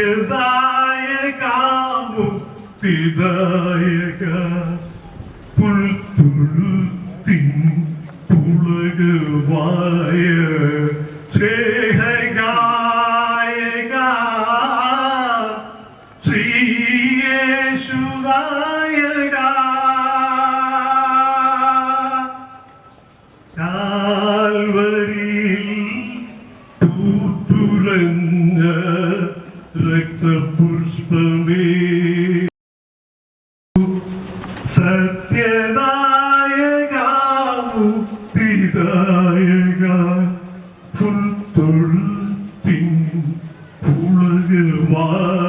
സത്യദായക മുക്തിദായക പുൽത്തുഴുത്തിൻ പുളകുവായ സ്നേഹഗായക ശ്രീയേശുദായക. കാൽവരിയിൽ പൂത്തുലഞ്ഞ രക്തപുഷ്പമേ സത്യദായക മുക്തിദായക പുൽത്തൊഴുത്തിൻ പുളകമായ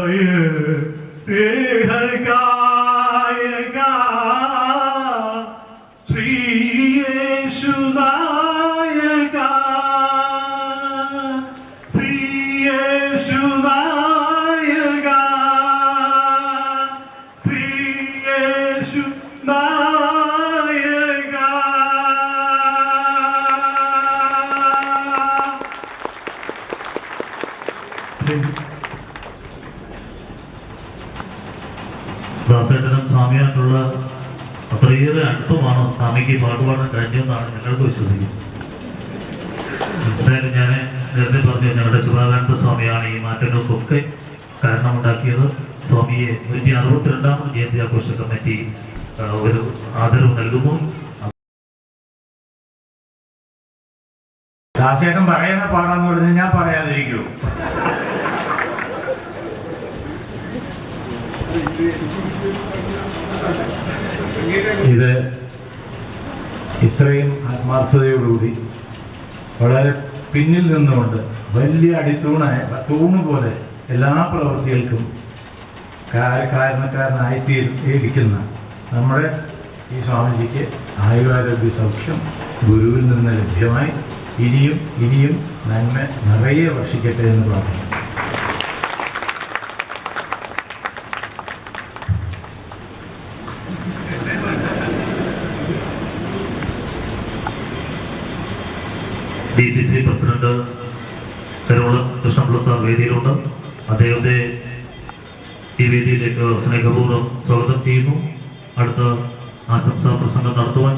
ദാസേട്ടനും സ്വാമിയായിട്ടുള്ള അത്രയേറെ അടുപ്പമാണ് സ്വാമിക്ക് പാട്ടുപാടാൻ കഴിഞ്ഞതെന്നാണ് ഞങ്ങൾക്ക് വിശ്വസിക്കുന്നത്. എന്തായാലും ഞാൻ നേരത്തെ പറഞ്ഞു ഞങ്ങളുടെ ശുഭാകാനന്ദ സ്വാമിയാണ് ഈ മാറ്റങ്ങൾക്കൊക്കെ കാരണമുണ്ടാക്കിയത്. സ്വാമിയെ നൂറ്റി അറുപത്തിരണ്ടാമത് ജയന്തി ആഘോഷ കമ്മിറ്റി ഒരു ആദരവ് നൽകുന്നു. ദാസേട്ടൻ പറയുന്ന പാടാന്ന് പറഞ്ഞ് ഞാൻ പറയാതിരിക്കൂ. ഇത് ഇത്രയും ആത്മാർത്ഥതയോടുകൂടി വളരെ പിന്നിൽ നിന്നുകൊണ്ട് വലിയ അടിത്തൂണ തൂണ് പോലെ എല്ലാ പ്രവൃത്തികൾക്കും കാര കാരണക്കാരനായി തീർന്നിരിക്കുന്ന നമ്മുടെ ഈ സ്വാമിജിക്ക് ആയുരാരോഗ്യ സൗഖ്യം ഗുരുവിൽ നിന്ന് ലഭ്യമായി. ഇനിയും ഇനിയും നന്മ നിറയെ വർഷിക്കട്ടെ എന്ന് പ്രാർത്ഥിക്കുന്നു. D C C president Karolam Krishnaprasad വേദിയിലുണ്ട്. അദ്ദേഹത്തെ ഈ വേദിയിലേക്ക് സ്നേഹപൂർവം സ്വാഗതം ചെയ്യുന്നു. അടുത്ത ആശംസാ പ്രസംഗം നടത്തുവാൻ